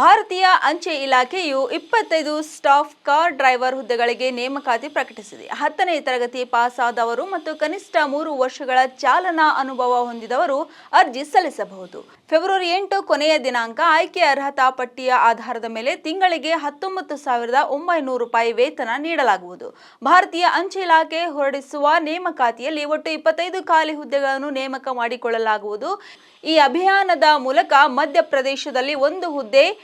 ಭಾರತೀಯ ಅಂಚೆ ಇಲಾಖೆಯು ಇಪ್ಪತ್ತೈದು ಸ್ಟಾಫ್ ಕಾರ್ ಡ್ರೈವರ್ ಹುದ್ದೆಗಳಿಗೆ ನೇಮಕಾತಿ ಪ್ರಕಟಿಸಿದೆ. ಹತ್ತನೇ ತರಗತಿ ಪಾಸ್ ಆದವರು ಮತ್ತು ಕನಿಷ್ಠ ಮೂರು ವರ್ಷಗಳ ಚಾಲನಾ ಅನುಭವ ಹೊಂದಿದವರು ಅರ್ಜಿ ಸಲ್ಲಿಸಬಹುದು. ಫೆಬ್ರವರಿ ಎಂಟು ಕೊನೆಯ ದಿನಾಂಕ ಆಯ್ಕೆ ಅರ್ಹತಾ ಪಟ್ಟಿಯ ಆಧಾರದ ಮೇಲೆ ತಿಂಗಳಿಗೆ ಹತ್ತೊಂಬತ್ತು ಸಾವಿರದ ಒಂಬೈನೂರು ರೂಪಾಯಿ ವೇತನ ನೀಡಲಾಗುವುದು. ಭಾರತೀಯ ಅಂಚೆ ಇಲಾಖೆ ಹೊರಡಿಸುವ ನೇಮಕಾತಿಯಲ್ಲಿ ಒಟ್ಟು ಇಪ್ಪತ್ತೈದು ಖಾಲಿ ಹುದ್ದೆಗಳನ್ನು ನೇಮಕ ಮಾಡಿಕೊಳ್ಳಲಾಗುವುದು. ಈ ಅಭಿಯಾನದ ಮೂಲಕ ಮಧ್ಯಪ್ರದೇಶದಲ್ಲಿ ಒಂದು ಹುದ್ದೆ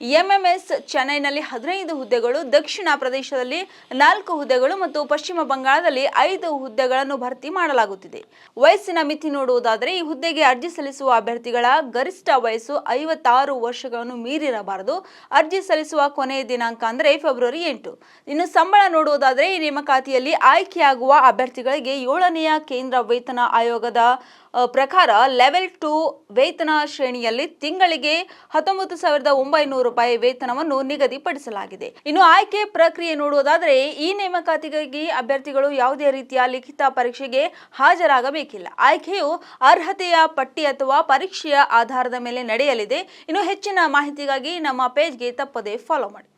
ಎಂಎಂಎಸ್ ಚೆನ್ನೈನಲ್ಲಿ ಹದಿನೈದು ಹುದ್ದೆಗಳು, ದಕ್ಷಿಣ ಪ್ರದೇಶದಲ್ಲಿ ನಾಲ್ಕು ಹುದ್ದೆಗಳು ಮತ್ತು ಪಶ್ಚಿಮ ಬಂಗಾಳದಲ್ಲಿ ಐದು ಹುದ್ದೆಗಳನ್ನು ಭರ್ತಿ ಮಾಡಲಾಗುತ್ತಿದೆ. ವಯಸ್ಸಿನ ಮಿತಿ ನೋಡುವುದಾದರೆ, ಈ ಹುದ್ದೆಗೆ ಅರ್ಜಿ ಸಲ್ಲಿಸುವ ಅಭ್ಯರ್ಥಿಗಳ ಗರಿಷ್ಠ ವಯಸ್ಸು ಐವತ್ತಾರು ವರ್ಷಗಳನ್ನು ಮೀರಿರಬಾರದು. ಅರ್ಜಿ ಸಲ್ಲಿಸುವ ಕೊನೆಯ ದಿನಾಂಕ ಅಂದರೆ ಫೆಬ್ರವರಿ ಎಂಟು. ಇನ್ನು ಸಂಬಳ ನೋಡುವುದಾದರೆ, ಈ ನೇಮಕಾತಿಯಲ್ಲಿ ಆಯ್ಕೆಯಾಗುವ ಅಭ್ಯರ್ಥಿಗಳಿಗೆ ಏಳನೆಯ ಕೇಂದ್ರ ವೇತನ ಆಯೋಗದ ಪ್ರಕಾರ ಲೆವೆಲ್ ಟು ವೇತನ ಶ್ರೇಣಿಯಲ್ಲಿ ತಿಂಗಳಿಗೆ ಹತ್ತೊಂಬತ್ತು ಸಾವಿರದ ಒಂಬೈನೂರು ರೂಪಾಯಿ ವೇತನವನ್ನು ನಿಗದಿಪಡಿಸಲಾಗಿದೆ. ಇನ್ನು ಆಯ್ಕೆ ಪ್ರಕ್ರಿಯೆ ನೋಡುವುದಾದರೆ, ಈ ನೇಮಕಾತಿಗಾಗಿ ಅಭ್ಯರ್ಥಿಗಳು ಯಾವುದೇ ರೀತಿಯ ಲಿಖಿತ ಪರೀಕ್ಷೆಗೆ ಹಾಜರಾಗಬೇಕಿಲ್ಲ. ಆಯ್ಕೆಯು ಅರ್ಹತೆಯ ಪಟ್ಟಿ ಅಥವಾ ಪರೀಕ್ಷೆಯ ಆಧಾರದ ಮೇಲೆ ನಡೆಯಲಿದೆ. ಇನ್ನು ಹೆಚ್ಚಿನ ಮಾಹಿತಿಗಾಗಿ ನಮ್ಮ ಪೇಜ್ಗೆ ತಪ್ಪದೇ ಫಾಲೋ ಮಾಡಿ.